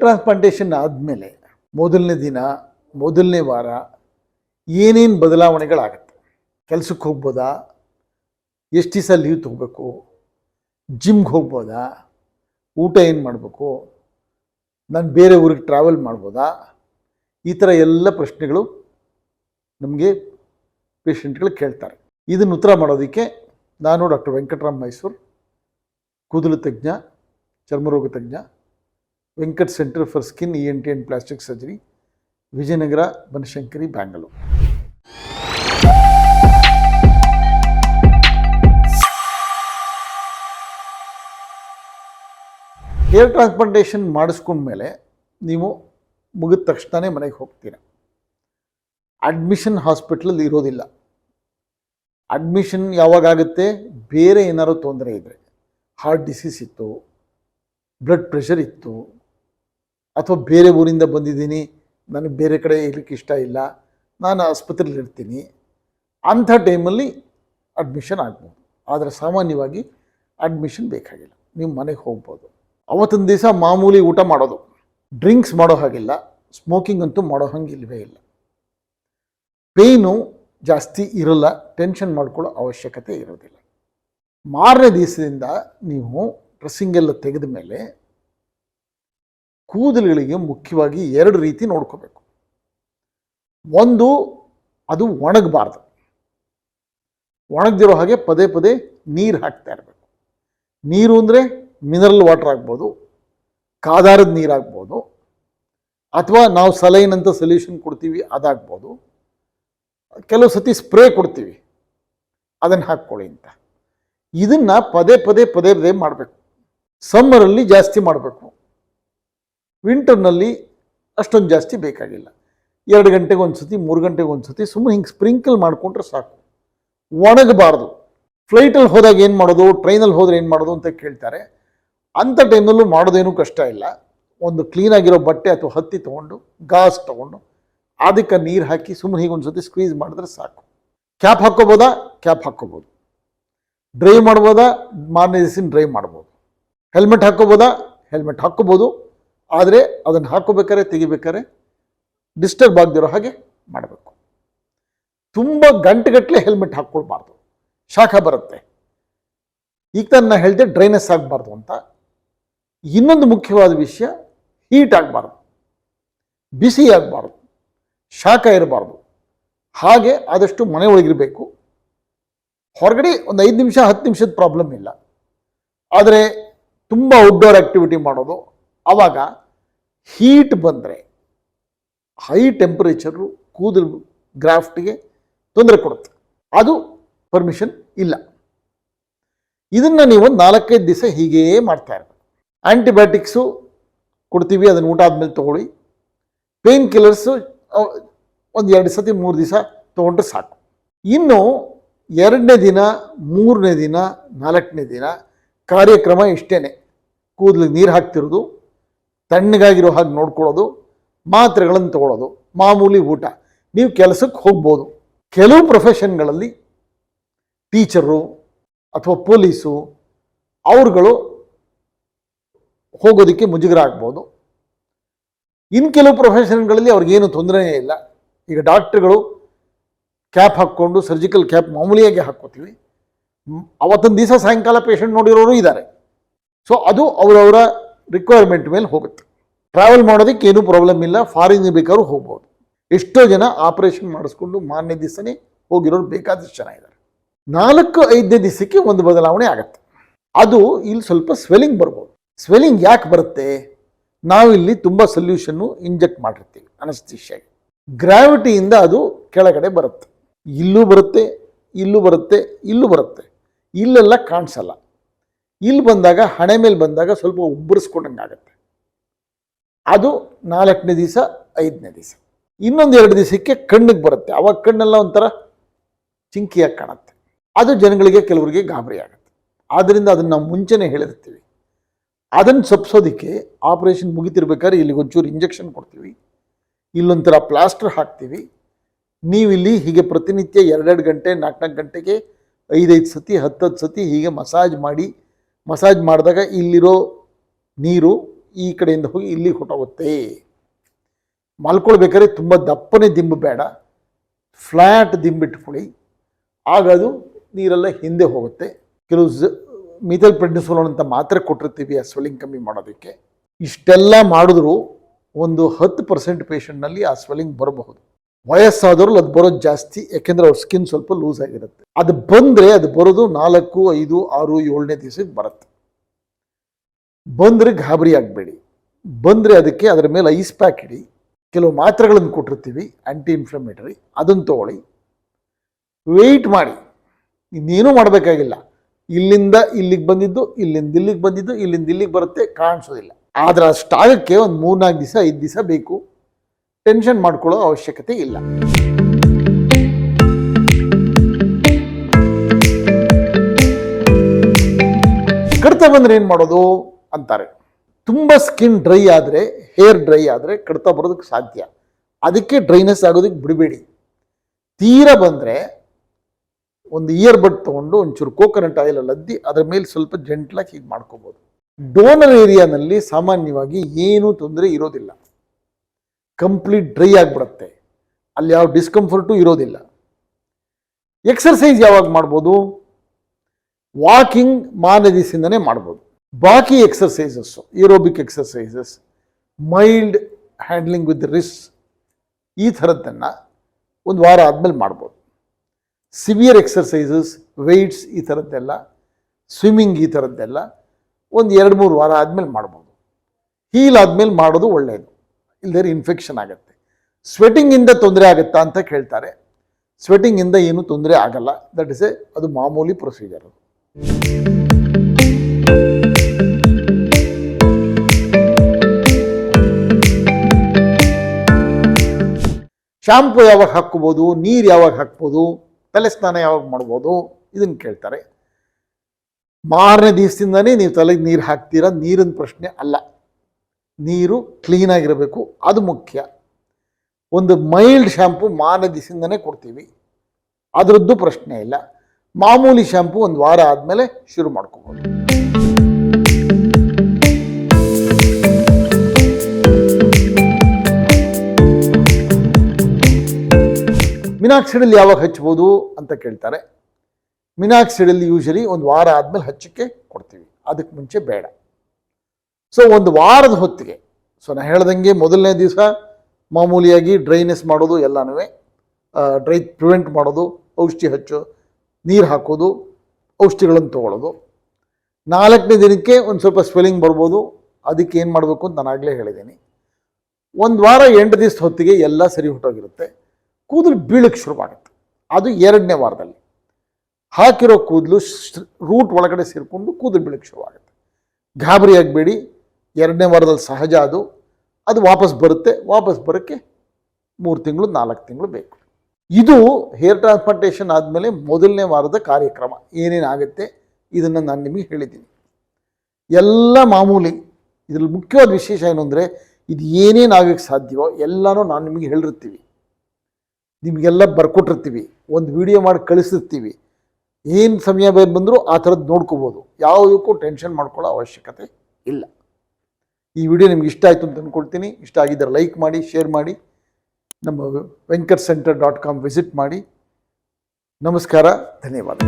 Transplantation ಆದಮೇಲೆ ಮೊದಲನೇ ದಿನ, ಮೊದಲನೇ ವಾರ ಏನೇನು ಬದಲಾವಣೆಗಳಾಗತ್ತೆ? ಕೆಲಸಕ್ಕೆ ಹೋಗ್ಬೋದಾ? ಎಷ್ಟು ದಿವಸ ಲೀವ್ ತೊಗೋಬೇಕು? ಜಿಮ್ಗೆ ಹೋಗ್ಬೋದಾ? ಊಟ ಏನು ಮಾಡಬೇಕು? ನಾನು ಬೇರೆ ಊರಿಗೆ ಟ್ರಾವೆಲ್ ಮಾಡ್ಬೋದಾ? ಈ ಥರ ಎಲ್ಲ ಪ್ರಶ್ನೆಗಳು ನಮಗೆ ಪೇಷಂಟ್ಗಳು ಕೇಳ್ತಾರೆ. ಇದನ್ನು ಉತ್ತರ ಮಾಡೋದಕ್ಕೆ ನಾನು ಡಾಕ್ಟರ್ ವೆಂಕಟರಾಮ್ ಮೈಸೂರು, ಕೂದಲು ತಜ್ಞ, ಚರ್ಮರೋಗ ತಜ್ಞ Venkat centre for skin E N T and plastic surgery, Vijayanagar, Banashankari, Bangalore. Hair transplantation ಮಾಡಿಸ್ಕೊಂಡ್ಮೇಲೆ ನೀವು ಮುಗಿದ ತಕ್ಷಣನೇ ಮನೆಗೆ ಹೋಗ್ತೀರ. ಅಡ್ಮಿಷನ್ ಹಾಸ್ಪಿಟ್ಲಲ್ಲಿ ಇರೋದಿಲ್ಲ. ಅಡ್ಮಿಷನ್ ಯಾವಾಗ ಆಗುತ್ತೆ? ಬೇರೆ ಏನಾದ್ರು ತೊಂದರೆ ಇದ್ದರೆ ಹಾರ್ಟ್ ಡಿಸೀಸ್ ಇತ್ತು ಬ್ಲಡ್ ಪ್ರೆಷರ್ ಇತ್ತು ಅಥವಾ ಬೇರೆ ಊರಿಂದ ಬಂದಿದ್ದೀನಿ, ನನಗೆ ಬೇರೆ ಕಡೆ ಇರಲಿಕ್ಕೆ ಇಷ್ಟ ಇಲ್ಲ, ನಾನು ಆಸ್ಪತ್ರೆಯಲ್ಲಿ ಇರ್ತೀನಿ, ಅಂಥ ಟೈಮಲ್ಲಿ ಅಡ್ಮಿಷನ್ ಆಗ್ಬೋದು. ಆದರೆ ಸಾಮಾನ್ಯವಾಗಿ ಅಡ್ಮಿಷನ್ ಬೇಕಾಗಿಲ್ಲ. ನೀವು ಮನೆಗೆ ಹೋಗ್ಬೋದು. ಅವತ್ತಿನ ದಿವಸ ಮಾಮೂಲಿ ಊಟ ಮಾಡೋದು. ಡ್ರಿಂಕ್ಸ್ ಮಾಡೋ ಹಾಗಿಲ್ಲ. ಸ್ಮೋಕಿಂಗ್ ಅಂತೂ ಮಾಡೋ ಹಂಗೆ ಇಲ್ಲವೇ ಇಲ್ಲ. ಪೇಯ್ನು ಜಾಸ್ತಿ ಇರಲ್ಲ. ಟೆನ್ಷನ್ ಮಾಡ್ಕೊಳ್ಳೋ ಅವಶ್ಯಕತೆ ಇರೋದಿಲ್ಲ. ಮಾರನೇ ದಿವಸದಿಂದ ನೀವು ಡ್ರೆಸ್ಸಿಂಗೆಲ್ಲ ತೆಗೆದ ಮೇಲೆ ಕೂದಲುಗಳಿಗೆ ಮುಖ್ಯವಾಗಿ ಎರಡು ರೀತಿ ನೋಡ್ಕೋಬೇಕು. ಒಂದು, ಅದು ಒಣಗಬಾರ್ದು. ಒಣಗದಿರೋ ಹಾಗೆ ಪದೇ ಪದೇ ನೀರು ಹಾಕ್ತಾ ಇರಬೇಕು. ನೀರು ಅಂದರೆ ಮಿನರಲ್ ವಾಟರ್ ಆಗ್ಬೋದು, ಕಾದಾರದ ನೀರಾಗ್ಬೋದು ಅಥವಾ ನಾವು ಸಲೈನ್ ಅಂತ ಸೊಲ್ಯೂಷನ್ ಕೊಡ್ತೀವಿ, ಅದಾಗ್ಬೋದು. ಕೆಲವು ಸತಿ ಸ್ಪ್ರೇ ಕೊಡ್ತೀವಿ, ಅದನ್ನು ಹಾಕ್ಕೊಳ್ಳಿ ಅಂತ. ಇದನ್ನು ಪದೇ ಪದೇ ಪದೇ ಪದೇ ಮಾಡಬೇಕು. ಸಮ್ಮರಲ್ಲಿ ಜಾಸ್ತಿ ಮಾಡಬೇಕು. ವಿಂಟರ್ನಲ್ಲಿ ಅಷ್ಟೊಂದು ಜಾಸ್ತಿ ಬೇಕಾಗಿಲ್ಲ. ಎರಡು ಗಂಟೆಗೆ ಒಂದು ಸತಿ ಮೂರು ಗಂಟೆಗೆ ಒಂದು ಸತಿ ಸುಮ್ಮನೆ ಹಿಂಗೆ ಸ್ಪ್ರಿಂಕಲ್ ಮಾಡಿಕೊಂಡ್ರೆ ಸಾಕು. ಒಣಗಬಾರ್ದು. ಫ್ಲೈಟಲ್ಲಿ ಹೋದಾಗ ಏನು ಮಾಡೋದು, ಟ್ರೈನಲ್ಲಿ ಹೋದರೆ ಏನು ಮಾಡೋದು ಅಂತ ಕೇಳ್ತಾರೆ. ಅಂಥ ಟೈಮಲ್ಲೂ ಮಾಡೋದೇನೂ ಕಷ್ಟ ಇಲ್ಲ. ಒಂದು ಕ್ಲೀನಾಗಿರೋ ಬಟ್ಟೆ ಅಥವಾ ಹತ್ತಿ ತೊಗೊಂಡು ಗಾಸ್ ತೊಗೊಂಡು, ಅದಕ್ಕೆ ನೀರು ಹಾಕಿ ಸುಮ್ಮನೆ ಹೀಗೆ ಒಂದು ಸತಿ ಸ್ಕ್ವೀಸ್ ಮಾಡಿದ್ರೆ ಸಾಕು. ಕ್ಯಾಪ್ ಹಾಕ್ಕೋಬೋದಾ? ಕ್ಯಾಪ್ ಹಾಕ್ಕೋಬೋದು. ಡ್ರೈ ಮಾಡ್ಬೋದಾ? ಮಾರನೇ ದಿವಸ ಡ್ರೈ ಮಾಡ್ಬೋದು. ಹೆಲ್ಮೆಟ್ ಹಾಕ್ಕೋಬೋದಾ? ಹೆಲ್ಮೆಟ್ ಹಾಕ್ಕೋಬೋದು. ಆದರೆ ಅದನ್ನು ಹಾಕೋಬೇಕಾರೆ ತೆಗಿಬೇಕಾದ್ರೆ ಡಿಸ್ಟರ್ಬ್ ಆಗದಿರೋ ಹಾಗೆ ಮಾಡಬೇಕು. ತುಂಬ ಗಂಟೆಗಟ್ಟಲೆ ಹೆಲ್ಮೆಟ್ ಹಾಕ್ಕೊಳ್ಬಾರ್ದು ಶಾಖ ಬರುತ್ತೆ. ಈಗ ನಾನು ಹೇಳಿದೆ ಡ್ರೈನೆಸ್ ಆಗಬಾರ್ದು ಅಂತ. ಇನ್ನೊಂದು ಮುಖ್ಯವಾದ ವಿಷಯ ಹೀಟ್ ಆಗಬಾರ್ದು. ಬಿಸಿ ಆಗಬಾರ್ದು. ಶಾಖ ಇರಬಾರ್ದು. ಹಾಗೆ ಆದಷ್ಟು ಮನೆ ಒಳಗಿರಬೇಕು. ಹೊರಗಡೆ ಒಂದು ಐದು ನಿಮಿಷ, ಹತ್ತು ನಿಮಿಷದ ಪ್ರಾಬ್ಲಮ್ ಇಲ್ಲ. ಆದರೆ ತುಂಬ ಔಟ್ಡೋರ್ ಆ್ಯಕ್ಟಿವಿಟಿ ಮಾಡೋದು ಆವಾಗ ಹೀಟ್ ಬಂದರೆ ಹೈ ಟೆಂಪರೇಚರು ಕೂದಲು ಗ್ರಾಫ್ಟ್ಗೆ ತೊಂದರೆ ಕೊಡುತ್ತೆ. ಅದು ಪರ್ಮಿಷನ್ ಇಲ್ಲ. ಇದನ್ನು ನೀವು ನಾಲ್ಕೈದು ದಿವಸ ಹೀಗೇ ಮಾಡ್ತಾ ಇರಬೇಕು. ಆ್ಯಂಟಿಬಯೋಟಿಕ್ಸು ಕೊಡ್ತೀವಿ, ಅದನ್ನು ಊಟ ಆದಮೇಲೆ ತೊಗೊಳ್ಳಿ. ಪೇನ್ ಕಿಲ್ಲರ್ಸು ಒಂದು ಎರಡು ಸತಿ, ಮೂರು ದಿವಸ ತೊಗೊಂಡ್ರೆ ಸಾಕು. ಇನ್ನು ಎರಡನೇ ದಿನ, ಮೂರನೇ ದಿನ, ನಾಲ್ಕನೇ ದಿನ ಕಾರ್ಯಕ್ರಮ ಇಷ್ಟೇ ಕೂದಲಿಗೆ ನೀರು ಹಾಕ್ತಿರೋದು ತಣ್ಣಗಾಗಿರೋ ಹಾಗೆ ನೋಡ್ಕೊಳ್ಳೋದು, ಮಾತ್ರೆಗಳನ್ನು ತಗೊಳ್ಳೋದು, ಮಾಮೂಲಿ ಊಟ. ನೀವು ಕೆಲಸಕ್ಕೆ ಹೋಗ್ಬೋದು. ಕೆಲವು ಪ್ರೊಫೆಷನ್ಗಳಲ್ಲಿ ಟೀಚರು ಅಥವಾ ಪೊಲೀಸು ಅವ್ರುಗಳು ಹೋಗೋದಕ್ಕೆ ಮುಜುಗರ ಆಗ್ಬೋದು ಇನ್ನು ಕೆಲವು ಪ್ರೊಫೆಷನ್ಗಳಲ್ಲಿ ಅವ್ರಿಗೇನು ತೊಂದರೆಯೇ ಇಲ್ಲ. ಈಗ ಡಾಕ್ಟ್ರುಗಳು ಕ್ಯಾಪ್ ಹಾಕ್ಕೊಂಡು ಸರ್ಜಿಕಲ್ ಕ್ಯಾಪ್ ಮಾಮೂಲಿಯಾಗಿ ಹಾಕ್ಕೋತೀವಿ. ಅವತ್ತೊಂದು ದಿವಸ ಸಾಯಂಕಾಲ ಪೇಷಂಟ್ ನೋಡಿರೋರು ಇದ್ದಾರೆ. ಸೊ ಅದು ಅವರವರ ರಿಕ್ವೈರ್ಮೆಂಟ್ ಮೇಲೆ ಹೋಗುತ್ತೆ. ಟ್ರಾವೆಲ್ ಮಾಡೋದಕ್ಕೆ ಏನೂ ಪ್ರಾಬ್ಲಮ್ ಇಲ್ಲ ಫಾರಿನ್ ಬೇಕಾದ್ರೂ ಹೋಗ್ಬೋದು. ಎಷ್ಟೋ ಜನ ಆಪರೇಷನ್ ಮಾಡಿಸ್ಕೊಂಡು ಮಾರನೇ ದಿವಸನೇ ಹೋಗಿರೋರು ಬೇಕಾದಷ್ಟು ಜನ ಇದ್ದಾರೆ. ನಾಲ್ಕು, ಐದನೇ ದಿವಸಕ್ಕೆ ಒಂದು ಬದಲಾವಣೆ ಆಗುತ್ತೆ. ಅದು ಇಲ್ಲಿ ಸ್ವಲ್ಪ ಸ್ವೆಲ್ಲಿಂಗ್ ಬರ್ಬೋದು. ಸ್ವೆಲ್ಲಿಂಗ್ ಯಾಕೆ ಬರುತ್ತೆ? ನಾವಿಲ್ಲಿ ತುಂಬ ಸೊಲ್ಯೂಷನ್ನು ಇಂಜೆಕ್ಟ್ ಮಾಡಿರ್ತೀವಿ ಅನಸ್ತಿಷ್ಯಾಗಿ ಗ್ರಾವಿಟಿಯಿಂದ ಅದು ಕೆಳಗಡೆ ಬರುತ್ತೆ. ಇಲ್ಲೂ ಬರುತ್ತೆ ಇಲ್ಲೂ ಬರುತ್ತೆ ಇಲ್ಲೂ ಬರುತ್ತೆ. ಇಲ್ಲೆಲ್ಲ ಕಾಣಿಸಲ್ಲ. ಇಲ್ಲಿ ಬಂದಾಗ, ಹಣೆ ಮೇಲೆ ಬಂದಾಗ ಸ್ವಲ್ಪ ಉಬ್ಬರಿಸ್ಕೊಂಡಂಗೆ ಆಗುತ್ತೆ. ಅದು ನಾಲ್ಕನೇ ದಿವಸ, ಐದನೇ ದಿವಸ. ಇನ್ನೊಂದು ಎರಡು ದಿವಸಕ್ಕೆ ಕಣ್ಣಿಗೆ ಬರುತ್ತೆ. ಅವಾಗ ಕಣ್ಣೆಲ್ಲ ಒಂಥರ ಚಿಂಕಿಯಾಗಿ ಕಾಣುತ್ತೆ. ಅದು ಜನಗಳಿಗೆ, ಕೆಲವರಿಗೆ ಗಾಬರಿ ಆಗುತ್ತೆ. ಆದ್ದರಿಂದ ಅದನ್ನು ನಾವು ಮುಂಚೆನೇ ಹೇಳಿರ್ತೀವಿ. ಅದನ್ನು ಸಪ್ಸೋದಕ್ಕೆ ಆಪರೇಷನ್ ಮುಗಿತಿರ್ಬೇಕಾದ್ರೆ ಇಲ್ಲಿಗೆ ಒಂಚೂರು ಇಂಜೆಕ್ಷನ್ ಕೊಡ್ತೀವಿ. ಇಲ್ಲೊಂಥರ ಪ್ಲಾಸ್ಟರ್ ಹಾಕ್ತೀವಿ. ನೀವು ಇಲ್ಲಿ ಹೀಗೆ ಪ್ರತಿನಿತ್ಯ ಎರಡೆರಡು ಗಂಟೆ ನಾಲ್ಕು ನಾಲ್ಕು ಗಂಟೆಗೆ ಐದೈದು ಸತಿ ಹತ್ತತ್ತು ಸತಿ ಹೀಗೆ ಮಸಾಜ್ ಮಾಡಿ ಮಸಾಜ್ ಮಾಡಿದಾಗ ಇಲ್ಲಿರೋ ನೀರು ಈ ಕಡೆಯಿಂದ ಹೋಗಿ ಇಲ್ಲಿಗೆ ಹೊಟ್ಟೋಗುತ್ತೆ ಮಲ್ಕೊಳ್ಬೇಕಾದ್ರೆ ತುಂಬ ದಪ್ಪನೇ ದಿಂಬು ಬೇಡ. ಫ್ಲ್ಯಾಟ್ ದಿಂಬಿಟ್ಕೊಳ್ಳಿ ಆಗ ಅದು ನೀರೆಲ್ಲ ಹಿಂದೆ ಹೋಗುತ್ತೆ. ಕೆಲವು ಝ ಮೀತಲ್ ಪ್ರೆಡ್ನಿಸೋಲೋನ್ ಅಂತ ಮಾತ್ರೆ ಕೊಟ್ಟಿರ್ತೀವಿ ಆ ಸ್ವೆಲ್ಲಿಂಗ್ ಕಮ್ಮಿ ಮಾಡೋದಕ್ಕೆ. ಇಷ್ಟೆಲ್ಲ ಮಾಡಿದ್ರೂ ಒಂದು ಹತ್ತು ಪರ್ಸೆಂಟ್ ಪೇಷಂಟ್ನಲ್ಲಿ ಆ ಸ್ವೆಲ್ಲಿಂಗ್ ಬರಬಹುದು. ವಯಸ್ಸಾದವ್ರು ಅದು ಬರೋದು ಜಾಸ್ತಿ, ಯಾಕೆಂದ್ರೆ ಅವ್ರ ಸ್ಕಿನ್ ಸ್ವಲ್ಪ ಲೂಸ್ ಆಗಿರುತ್ತೆ. ಅದು ಬಂದರೆ ಅದು ಬರೋದು ನಾಲ್ಕು, ಐದು, ಆರು, ಏಳನೇ ದಿವಸಕ್ಕೆ ಬರುತ್ತೆ. ಬಂದರೆ ಗಾಬರಿ ಆಗಬೇಡಿ. ಬಂದರೆ ಅದಕ್ಕೆ ಅದರ ಮೇಲೆ ಐಸ್ ಪ್ಯಾಕ್ ಇಡಿ. ಕೆಲವು ಮಾತ್ರೆಗಳನ್ನು ಕೊಟ್ಟಿರ್ತೀವಿ ಆ್ಯಂಟಿ ಇನ್ಫ್ಲಮೇಟರಿ ಅದನ್ನು ತಗೊಳ್ಳಿ. ವೆಯ್ಟ್ ಮಾಡಿ. ಇನ್ನೇನೂ ಮಾಡಬೇಕಾಗಿಲ್ಲ. ಇಲ್ಲಿಂದ ಇಲ್ಲಿಗೆ ಬಂದಿದ್ದು, ಇಲ್ಲಿಂದ ಇಲ್ಲಿಗೆ ಬಂದಿದ್ದು, ಇಲ್ಲಿಂದ ಇಲ್ಲಿಗೆ ಬರುತ್ತೆ, ಕಾಣಿಸೋದಿಲ್ಲ. ಆದರೆ ಅಷ್ಟಾಗಕ್ಕೆ ಒಂದು ಮೂರ್ನಾಲ್ಕು ದಿವಸ, ಐದು ದಿವಸ ಬೇಕು. ಟೆನ್ಷನ್ ಮಾಡ್ಕೊಳ್ಳೋ ಅವಶ್ಯಕತೆ ಇಲ್ಲ. ಕಡಿತ ಬಂದ್ರೆ ಏನು ಮಾಡೋದು ಅಂತಾರೆ. ತುಂಬ ಸ್ಕಿನ್ ಡ್ರೈ ಆದರೆ ಹೇರ್ ಡ್ರೈ ಆದರೆ ಕಡಿತ ಬರೋದಕ್ಕೆ ಸಾಧ್ಯ. ಅದಕ್ಕೆ ಡ್ರೈನೆಸ್ ಆಗೋದಕ್ಕೆ ಬಿಡಬೇಡಿ. ತೀರ ಬಂದರೆ ಒಂದು ಇಯರ್ ಬಡ್ ತೊಗೊಂಡು ಒಂಚೂರು ಕೋಕೋನಟ್ ಆಯಿಲಲ್ಲಿ ಅದ್ದಿ ಅದರ ಮೇಲೆ ಸ್ವಲ್ಪ ಜೆಂಟ್ಲಾಗಿ ಹೀಗೆ ಮಾಡ್ಕೋಬೋದು. ಡೋನರ್ ಏರಿಯಾನಲ್ಲಿ ಸಾಮಾನ್ಯವಾಗಿ ಏನೂ ತೊಂದರೆ ಇರೋದಿಲ್ಲ. ಕಂಪ್ಲೀಟ್ ಡ್ರೈ ಆಗಿಬಿಡುತ್ತೆ. ಅಲ್ಲಿ ಯಾವ ಡಿಸ್ಕಂಫರ್ಟು ಇರೋದಿಲ್ಲ. ಎಕ್ಸರ್ಸೈಸ್ ಯಾವಾಗ ಮಾಡ್ಬೋದು? ವಾಕಿಂಗ್ ಮಾನದಿಸಿಂದನೇ ಮಾಡ್ಬೋದು. ಬಾಕಿ exercises aerobic exercises mild handling with wrist ಈ ಥರದ್ದನ್ನು ಒಂದು ವಾರ ಆದಮೇಲೆ ಮಾಡ್ಬೋದು. ಸಿವಿಯರ್ ಎಕ್ಸರ್ಸೈಸಸ್ ವೆಯ್ಟ್ಸ್ ಈ ಥರದ್ದೆಲ್ಲ ಸ್ವಿಮ್ಮಿಂಗ್ ಈ ಥರದ್ದೆಲ್ಲ ಒಂದು ಎರಡು ಮೂರು ವಾರ ಆದಮೇಲೆ ಮಾಡ್ಬೋದು. ಹೀಲ್ ಆದಮೇಲೆ ಮಾಡೋದು ಒಳ್ಳೆಯದು ಇಲ್ಲದೇ ಇನ್ಫೆಕ್ಷನ್ ಆಗುತ್ತೆ. ಸ್ವೆಟಿಂಗಿಂದ ತೊಂದರೆ ಆಗುತ್ತಾ ಅಂತ ಕೇಳ್ತಾರೆ. ಸ್ವೆಟಿಂಗಿಂದ ಏನು ತೊಂದರೆ ಆಗಲ್ಲ. ದಟ್ ಇಸ್ ಎ ಅದು ಮಾಮೂಲಿ ಪ್ರೊಸೀಜರ್ ಶಾಂಪು ಯಾವಾಗ ಹಾಕ್ಕೋಬೋದು ನೀರು ಯಾವಾಗ ಹಾಕ್ಬೋದು, ತಲೆ ಸ್ನಾನ ಯಾವಾಗ ಮಾಡ್ಬೋದು ಇದನ್ನು ಕೇಳ್ತಾರೆ. ಮಾರನೇ ದಿವಸದಿಂದನೇ ನೀವು ತಲೆಗೆ ನೀರು ಹಾಕ್ತೀರಾ? ನೀರಿನ ಪ್ರಶ್ನೆ ಅಲ್ಲ. ನೀರು ಕ್ಲೀನಾಗಿರಬೇಕು ಅದು ಮುಖ್ಯ. ಒಂದು ಮೈಲ್ಡ್ ಶ್ಯಾಂಪು ಮಾನದಿಸಿಂದನೇ ಕೊಡ್ತೀವಿ. ಅದರದ್ದು ಪ್ರಶ್ನೆ ಇಲ್ಲ. ಮಾಮೂಲಿ ಶ್ಯಾಂಪು ಒಂದು ವಾರ ಆದಮೇಲೆ ಶುರು ಮಾಡ್ಕೋಬೋದು. ಮಿನಾಕ್ಸಿಡಲ್ ಯಾವಾಗ ಹಚ್ಬೋದು ಅಂತ ಕೇಳ್ತಾರೆ. ಮಿನಾಕ್ಸಿಡಲ್ ಯೂಶಲಿ ಒಂದು ವಾರ ಆದಮೇಲೆ ಹಚ್ಚಕ್ಕೆ ಕೊಡ್ತೀವಿ. ಅದಕ್ಕೆ ಮುಂಚೆ ಬೇಡ. ಸೊ ಒಂದು ವಾರದ ಹೊತ್ತಿಗೆ. ಸೊ ನಾನು ಹೇಳ್ದಂಗೆ ಮೊದಲನೇ ದಿವಸ ಮಾಮೂಲಿಯಾಗಿ ಡ್ರೈನೆಸ್ ಮಾಡೋದು ಎಲ್ಲನೂ ಡ್ರೈ ಪ್ರಿವೆಂಟ್ ಮಾಡೋದು, ಔಷಧಿ ಹಚ್ಚು, ನೀರು ಹಾಕೋದು, ಔಷಧಿಗಳನ್ನು ತೊಗೊಳ್ಳೋದು ನಾಲ್ಕನೇ ದಿನಕ್ಕೆ ಒಂದು ಸ್ವಲ್ಪ ಸ್ವೆಲ್ಲಿಂಗ್ ಬರ್ಬೋದು. ಅದಕ್ಕೆ ಏನು ಮಾಡಬೇಕು ಅಂತ ನಾನು ಆಗಲೇ ಹೇಳಿದ್ದೀನಿ ಒಂದು ವಾರ ಎಂಟು ದಿವಸ ಹೊತ್ತಿಗೆ ಎಲ್ಲ ಸರಿ ಹೊಟ್ಟೋಗಿರುತ್ತೆ. ಕೂದಲು ಬೀಳಕ್ಕೆ ಶುರುವಾಗುತ್ತೆ. ಅದು ಎರಡನೇ ವಾರದಲ್ಲಿ. ಹಾಕಿರೋ ಕೂದಲು ರೂಟ್ ಒಳಗಡೆ ಸೇರಿಕೊಂಡು ಕೂದಲು ಬೀಳಕ್ಕೆ ಶುರುವಾಗುತ್ತೆ. ಗಾಬರಿ ಆಗಬೇಡಿ. ಎರಡನೇ ವಾರದಲ್ಲಿ ಸಹಜ ಅದು. ಅದು ವಾಪಸ್ ಬರುತ್ತೆ. ವಾಪಸ್ ಬರೋಕ್ಕೆ ಮೂರು ತಿಂಗಳು, ನಾಲ್ಕು ತಿಂಗಳು ಬೇಕು. ಇದು ಹೇರ್ ಟ್ರಾನ್ಸ್ಪ್ಲಾಂಟೇಷನ್ ಆದಮೇಲೆ ಮೊದಲನೇ ವಾರದ ಕಾರ್ಯಕ್ರಮ. ಏನೇನಾಗುತ್ತೆ ಇದನ್ನು ನಾನು ನಿಮಗೆ ಹೇಳಿದ್ದೀನಿ. ಎಲ್ಲ ಮಾಮೂಲಿ ಇದರಲ್ಲಿ ಮುಖ್ಯವಾದ ವಿಶೇಷ ಏನು ಅಂದರೆ, ಇದು ಏನೇನು ಆಗಕ್ಕೆ ಸಾಧ್ಯವೋ ಎಲ್ಲನೂ ನಾನು ನಿಮಗೆ ಹೇಳಿರ್ತೀವಿ. ನಿಮಗೆಲ್ಲ ಬರ್ಕೊಟ್ಟಿರ್ತೀವಿ. ಒಂದು ವಿಡಿಯೋ ಮಾಡಿ ಕಳಿಸಿರ್ತೀವಿ. ಏನು ಸಮಯ ಬಂದರೂ ಆ ಥರದ್ದು ನೋಡ್ಕೋಬೋದು. ಯಾವುದಕ್ಕೂ ಟೆನ್ಷನ್ ಮಾಡ್ಕೊಳ್ಳೋ ಅವಶ್ಯಕತೆ ಇಲ್ಲ. ಈ ವಿಡಿಯೋ ನಿಮ್ಗೆ ಇಷ್ಟ ಆಯಿತು ಅಂತ ಅಂದ್ಕೊಳ್ತೀನಿ ಇಷ್ಟ ಆಗಿದ್ದರೆ ಲೈಕ್ ಮಾಡಿ, ಶೇರ್ ಮಾಡಿ. ನಮ್ಮ Venkat centre dot com visit ಮಾಡಿ. ನಮಸ್ಕಾರ ಧನ್ಯವಾದ